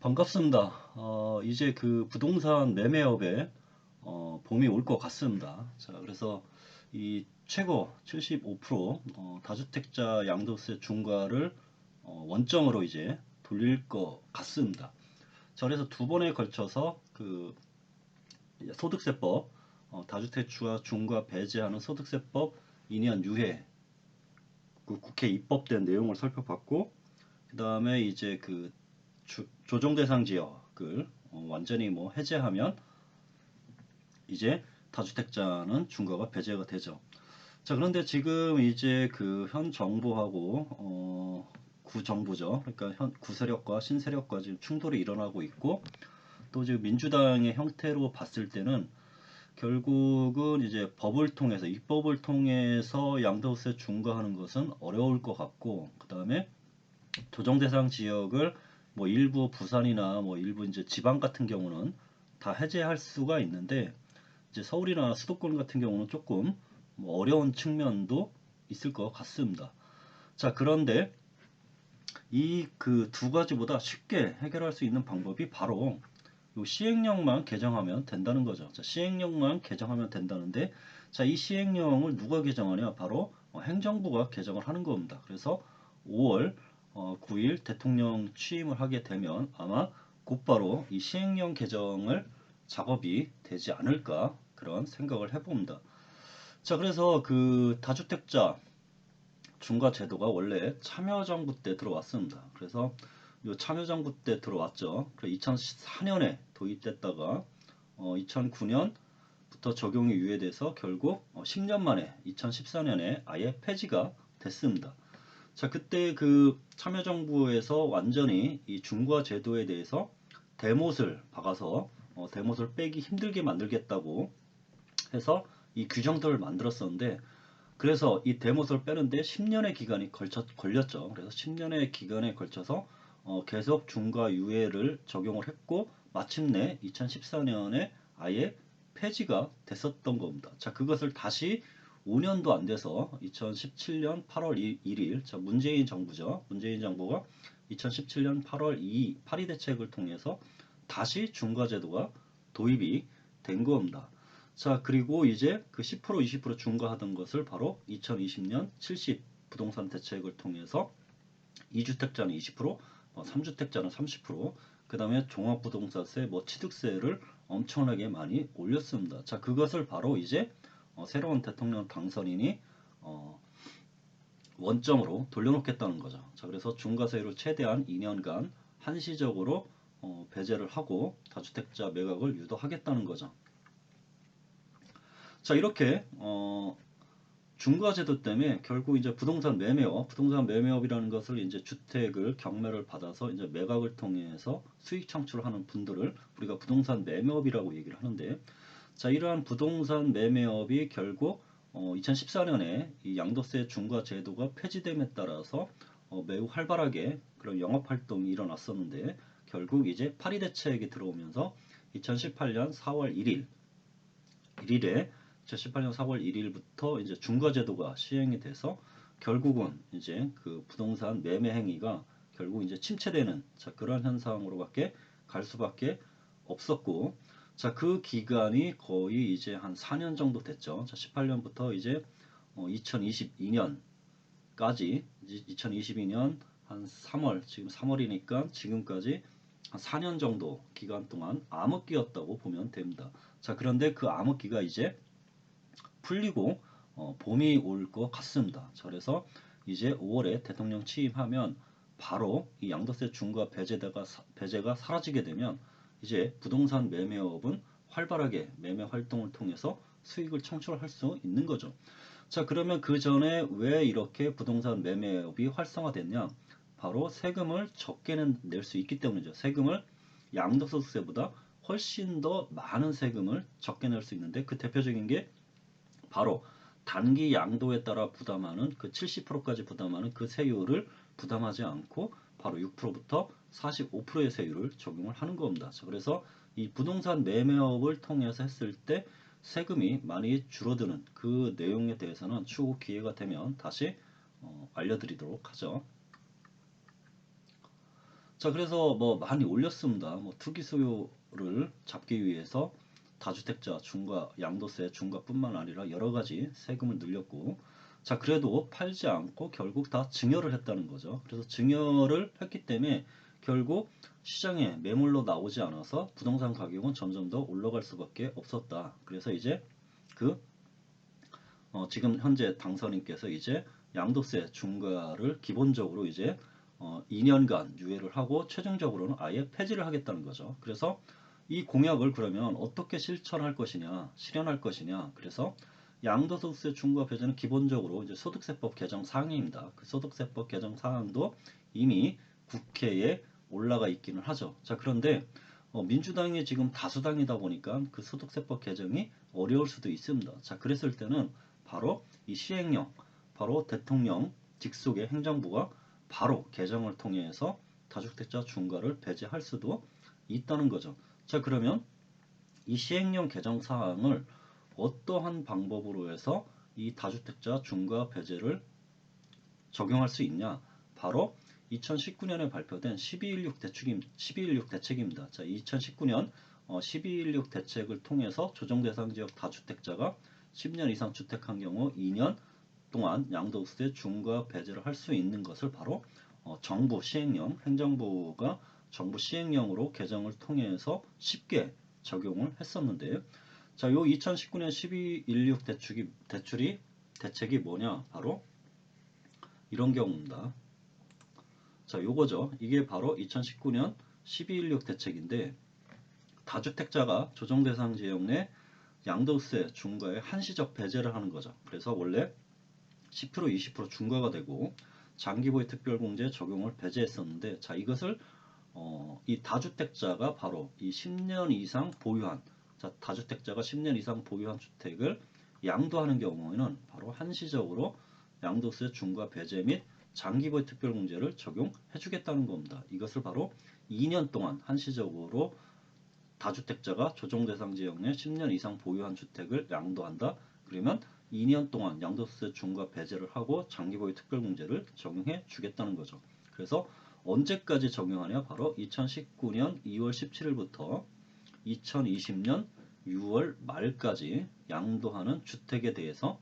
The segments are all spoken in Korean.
반갑습니다. 어, 이제 그 부동산 매매업에 어, 봄이 올 것 같습니다. 자, 그래서 이 최고 75% 어, 다주택자 양도세 중과를 어, 원점으로 이제 돌릴 것 같습니다. 자, 그래서 두 번에 걸쳐서 그 소득세법 어, 다주택자 중과 배제하는 소득세법 2년 유예 그 국회 입법된 내용을 살펴봤고 그 다음에 이제 그 주- 조정 대상 지역을 어, 완전히 뭐 해제하면 이제 다주택자는 중과가 배제가 되죠. 자 그런데 지금 이제 그 현 정부하고 어, 구정부죠. 그러니까 현 구세력과 신세력과 지금 충돌이 일어나고 있고 또 지금 민주당의 형태로 봤을 때는 결국은 이제 법을 통해서 입법을 통해서 양도세 중과하는 것은 어려울 것 같고 그 다음에 조정 대상 지역을 뭐 일부 부산이나 뭐 일부 이제 지방 같은 경우는 다 해제할 수가 있는데 이제 서울이나 수도권 같은 경우는 조금 뭐 어려운 측면도 있을 것 같습니다. 자 그런데 이 그 두 가지보다 쉽게 해결할 수 있는 방법이 바로 요 시행령만 개정하면 된다는 거죠. 자, 시행령만 개정하면 된다는데 자 이 시행령을 누가 개정하냐 바로 어, 행정부가 개정을 하는 겁니다. 그래서 5월 어, 9일 대통령 취임을 하게 되면 아마 곧바로 이 시행령 개정을 작업이 되지 않을까 그런 생각을 해봅니다. 자, 그래서 그 다주택자 중과 제도가 원래 참여정부 때 들어왔습니다. 그래서 요 참여정부 때 들어왔죠. 그래 2004년에 도입됐다가 어, 2009년부터 적용이 유예돼서 결국 어, 10년 만에 2014년에 아예 폐지가 됐습니다. 자, 그때 그 참여정부에서 완전히 이 중과 제도에 대해서 대못을 박아서 어, 대못을 빼기 힘들게 만들겠다고 해서 이 규정들을 만들었었는데 그래서 이 대못을 빼는데 10년의 기간이 걸쳐, 걸렸죠. 그래서 10년의 기간에 걸쳐서 어, 계속 중과 유예를 적용을 했고 마침내 2014년에 아예 폐지가 됐었던 겁니다. 자, 그것을 다시 5년도 안 돼서 2017년 8월 1일, 자, 문재인 정부죠. 문재인 정부가 2017년 8월 2, 8위 대책을 통해서 다시 중과 제도가 도입이 된 겁니다. 자, 그리고 이제 그 10% 20% 중과하던 것을 바로 2020년 70 부동산 대책을 통해서 2주택자는 20%, 어, 3주택자는 30%, 그 다음에 종합부동산세, 뭐 취득세를 엄청나게 많이 올렸습니다. 자, 그것을 바로 이제 어, 새로운 대통령 당선인이 어, 원점으로 돌려놓겠다는 거죠. 자, 그래서 중과세율을 최대한 2년간 한시적으로 어, 배제를 하고 다주택자 매각을 유도하겠다는 거죠. 자, 이렇게 어, 중과제도 때문에 결국 이제 부동산 매매업, 부동산 매매업이라는 것을 이제 주택을 경매를 받아서 이제 매각을 통해서 수익 창출하는 분들을 우리가 부동산 매매업이라고 얘기를 하는데, 자 이러한 부동산 매매업이 결국 어, 2014년에 이 양도세 중과 제도가 폐지됨에 따라서 어, 매우 활발하게 그런 영업 활동이 일어났었는데 결국 이제 파리 대책이 들어오면서 2018년 4월 1일 1일에 2018년 4월 1일부터 이제 중과 제도가 시행이 돼서 결국은 이제 그 부동산 매매 행위가 결국 이제 침체되는 자 그런 현상으로밖에 갈 수밖에 없었고 자 그 기간이 거의 이제 한 4년 정도 됐죠. 자 18년부터 이제 어, 2022년까지 2022년 한 3월 지금 3월이니까 지금까지 한 4년 정도 기간 동안 암흑기였다고 보면 됩니다. 자 그런데 그 암흑기가 이제 풀리고 어, 봄이 올 것 같습니다. 자, 그래서 이제 5월에 대통령 취임하면 바로 이 양도세 중과 배제가 배제가 사라지게 되면 이제 부동산 매매업은 활발하게 매매 활동을 통해서 수익을 창출할 수 있는 거죠. 자, 그러면 그 전에 왜 이렇게 부동산 매매업이 활성화됐냐? 바로 세금을 적게 낼수 있기 때문이죠. 세금을 양도소득세보다 훨씬 더 많은 세금을 적게 낼 수 있는데 그 대표적인 게 바로 단기 양도에 따라 부담하는 그 70%까지 부담하는 그 세율을 부담하지 않고 바로 6%부터 45%의 세율을 적용을 하는 겁니다. 그래서 이 부동산 매매업을 통해서 했을 때 세금이 많이 줄어드는 그 내용에 대해서는 추후 기회가 되면 다시 어, 알려드리도록 하죠. 자, 그래서 뭐 많이 올렸습니다. 뭐 투기 수요를 잡기 위해서 다주택자 중과 양도세 중과뿐만 아니라 여러 가지 세금을 늘렸고 자 그래도 팔지 않고 결국 다 증여를 했다는 거죠. 그래서 증여를 했기 때문에 결국 시장에 매물로 나오지 않아서 부동산 가격은 점점 더 올라갈 수밖에 없었다. 그래서 이제 그 어, 지금 현재 당선인께서 이제 양도세 중과를 기본적으로 이제 어, 2년간 유예를 하고 최종적으로는 아예 폐지를 하겠다는 거죠. 그래서 이 공약을 그러면 어떻게 실천할 것이냐, 실현할 것이냐. 그래서 양도소득세 중과 배제는 기본적으로 이제 소득세법 개정 사항입니다. 그 소득세법 개정 사항도 이미 국회에 올라가 있기는 하죠. 자, 그런데 어, 민주당이 지금 다수당이다 보니까 그 소득세법 개정이 어려울 수도 있습니다. 자, 그랬을 때는 바로 이 시행령, 바로 대통령 직속의 행정부가 바로 개정을 통해서 다주택자 중과를 배제할 수도 있다는 거죠. 자, 그러면 이 시행령 개정 사항을 어떠한 방법으로 해서 이 다주택자 중과 배제를 적용할 수 있냐? 바로 2019년에 발표된 1216 대책임 1216 대책입니다. 자, 2019년 어, 1216 대책을 통해서 조정 대상 지역 다주택자가 10년 이상 주택한 경우 2년 동안 양도세 중과 배제를 할 수 있는 것을 바로 어, 정부 시행령, 행정부가 정부 시행령으로 개정을 통해서 쉽게 적용을 했었는데 자, 요 2019년 1216 대출이, 대출이 대책이 뭐냐? 바로 이런 경우입니다. 자, 요거죠. 이게 바로 2019년 1216 대책인데 다주택자가 조정 대상 지역 내 양도세 중과에 한시적 배제를 하는 거죠. 그래서 원래 10% 20% 중과가 되고 장기보유 특별공제 적용을 배제했었는데 자 이것을 어, 이 다주택자가 바로 이 10년 이상 보유한 자, 다주택자가 10년 이상 보유한 주택을 양도하는 경우에는 바로 한시적으로 양도세 중과 배제 및 장기보유 특별공제를 적용해 주겠다는 겁니다. 이것을 바로 2년 동안 한시적으로 다주택자가 조정 대상 지역 내 10년 이상 보유한 주택을 양도한다. 그러면 2년 동안 양도세 중과 배제를 하고 장기보유 특별공제를 적용해 주겠다는 거죠. 그래서 언제까지 적용하냐? 바로 2019년 2월 17일부터 2020년 6월 말까지 양도하는 주택에 대해서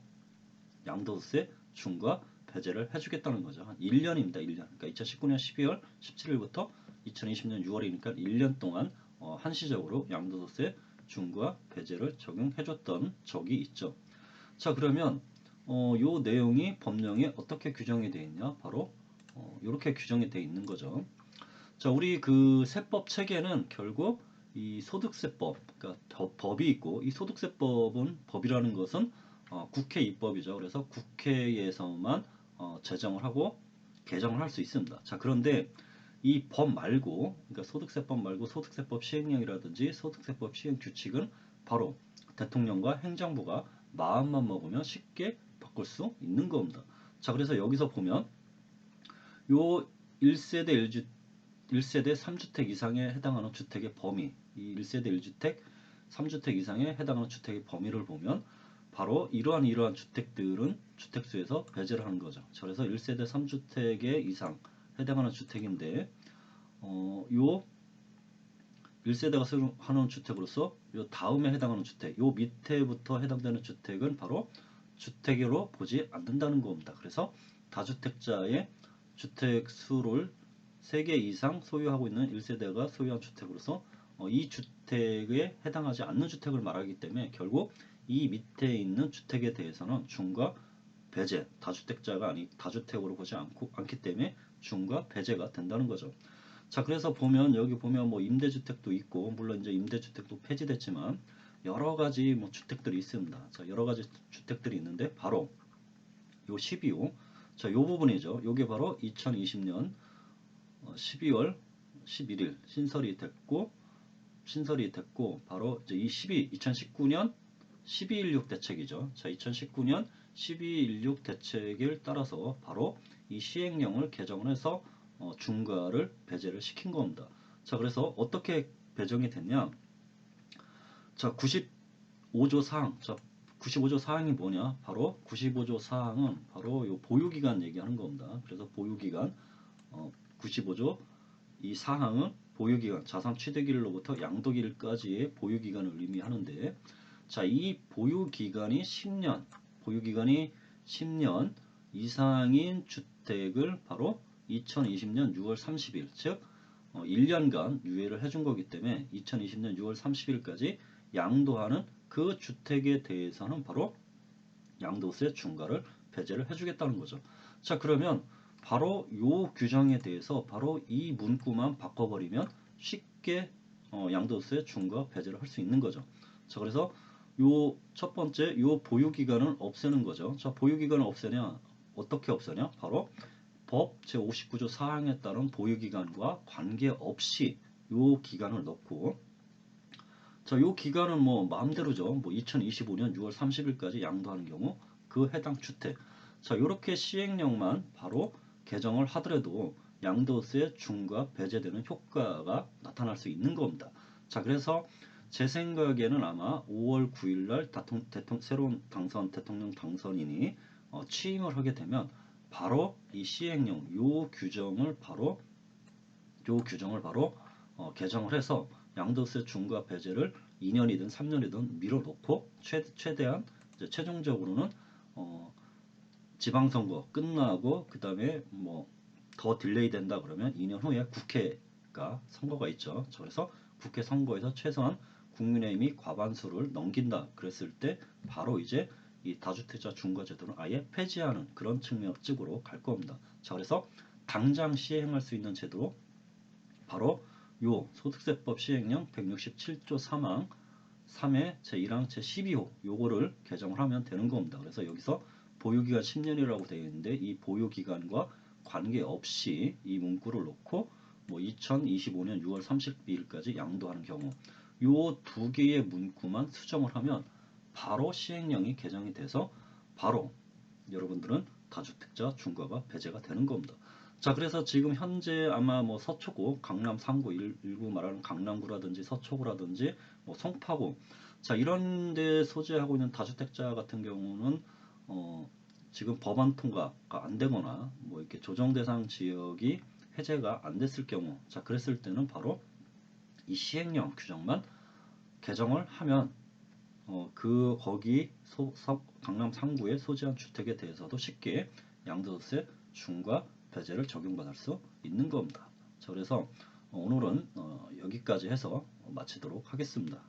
양도세 중과 배제를 해주겠다는 거죠. 한 1년입니다. 1년. 그러니까 2019년 12월 17일부터 2020년 6월이니까 1년 동안 어, 한시적으로 양도세 중과 배제를 적용해줬던 적이 있죠. 자 그러면 어, 요 내용이 법령에 어떻게 규정이 되어 있냐? 바로 어, 이렇게 규정이 되어 있는 거죠. 자 우리 그 세법 체계는 결국 이 소득세법, 그러니까 법이 있고 이 소득세법은 법이라는 것은 어, 국회 입법이죠. 그래서 국회에서만 어, 제정을 하고 개정을 할 수 있습니다. 자 그런데 이 법 말고, 그러니까 소득세법 말고 소득세법 시행령이라든지 소득세법 시행 규칙은 바로 대통령과 행정부가 마음만 먹으면 쉽게 바꿀 수 있는 겁니다. 자 그래서 여기서 보면 요 1세대 1주 1세대 3주택 이상에 해당하는 주택의 범위, 이 1세대 1주택 3주택 이상에 해당하는 주택의 범위를 보면 바로 이러한 이러한 주택들은 주택수에서 배제를 하는 거죠. 그래서 1세대 3주택에 이상 해당하는 주택인데 어, 요 1세대가 소유하는 주택으로서 요 다음에 해당하는 주택, 요 밑에부터 해당되는 주택은 바로 주택으로 보지 않는다는 겁니다. 그래서 다주택자의 주택 수를 3개 이상 소유하고 있는 1세대가 소유한 주택으로서 어, 이 주택에 해당하지 않는 주택을 말하기 때문에 결국 이 밑에 있는 주택에 대해서는 중과 배제, 다주택자가 아니 다주택으로 보지 않고 않기 때문에 중과 배제가 된다는 거죠. 자, 그래서 보면 여기 보면 뭐 임대주택도 있고 물론 이제 임대주택도 폐지됐지만 여러 가지 뭐 주택들이 있습니다. 자, 여러 가지 주택들이 있는데 바로 요 12호 자, 요 부분이죠. 요게 바로 2020년 12월 11일 신설이 됐고 신설이 됐고 바로 이제 이 12, 2019년 1216 대책이죠. 자, 2019년 1216 대책을 따라서 바로 이 시행령을 개정을 해서 어, 중과를 배제를 시킨 겁니다. 자, 그래서 어떻게 배정이 됐냐? 자, 95조 사항. 자, 95조 사항이 뭐냐? 바로 95조 사항은 바로 요 보유기간 얘기하는 겁니다. 그래서 보유기간 어, 95조 이 사항은 보유기간, 자산 취득일로부터 양도일까지의 보유기간을 의미하는데 자, 이 보유 기간이 10년, 보유 기간이 10년 이상인 주택을 바로 2020년 6월 30일, 즉 어, 1년간 유예를 해준 거기 때문에 2020년 6월 30일까지 양도하는 그 주택에 대해서는 바로 양도세 중과를 배제를 해주겠다는 거죠. 자 그러면 바로 요 규정에 대해서 바로 이 문구만 바꿔버리면 쉽게 어, 양도세 중과 배제를 할 수 있는 거죠. 자 그래서 요 첫 번째 요 보유 기간을 없애는 거죠. 자 보유 기간을 없애냐 어떻게 없애냐 바로 법 제59조 사항에 따른 보유 기간과 관계없이 요 기간을 넣고 자, 요 기간은 뭐 마음대로죠. 뭐 2025년 6월 30일까지 양도하는 경우 그 해당 주택. 자, 요렇게 시행령만 바로 개정을 하더라도 양도세 중과 배제되는 효과가 나타날 수 있는 겁니다. 자, 그래서 제 생각에는 아마 5월 9일 날 새로운 당선 대통령 당선인이 어, 취임을 하게 되면 바로 이 시행령 요 규정을 바로 요 규정을 바로 어, 개정을 해서 양도세 중과 배제를 2년이든 3년이든 밀어놓고 최, 최대한 최종적으로는 어, 지방선거 끝나고 그 다음에 뭐 더 딜레이 된다 그러면 2년 후에 국회가 선거가 있죠. 그래서 국회 선거에서 최소한 국민의힘이 과반수를 넘긴다 그랬을 때 바로 이제 이 다주택자 중과 제도는 아예 폐지하는 그런 측면 쪽으로 갈 겁니다. 자 그래서 당장 시행할 수 있는 제도 바로 요 소득세법 시행령 167조 3항 3회 제1항 제12호 요거를 개정을 하면 되는 겁니다. 그래서 여기서 보유기간 10년이라고 되어 있는데 이 보유기간과 관계없이 이 문구를 놓고 뭐 2025년 6월 30일까지 양도하는 경우 요 두 개의 문구만 수정을 하면 바로 시행령이 개정이 돼서 바로 여러분들은 다주택자 중과가 배제가 되는 겁니다. 자 그래서 지금 현재 아마 뭐 서초구 강남 3구 일, 일부 말하는 강남구라든지 서초구라든지 뭐 송파구 자 이런 데 소재하고 있는 다주택자 같은 경우는 어 지금 법안 통과가 안 되거나 뭐 이렇게 조정 대상 지역이 해제가 안 됐을 경우 자 그랬을 때는 바로 이 시행령 규정만 개정을 하면 어, 그 거기 소, 서, 강남 3구의 소지한 주택에 대해서도 쉽게 양도세 중과 배제를 적용받을 수 있는 겁니다. 자, 그래서 오늘은 어, 여기까지 해서 마치도록 하겠습니다.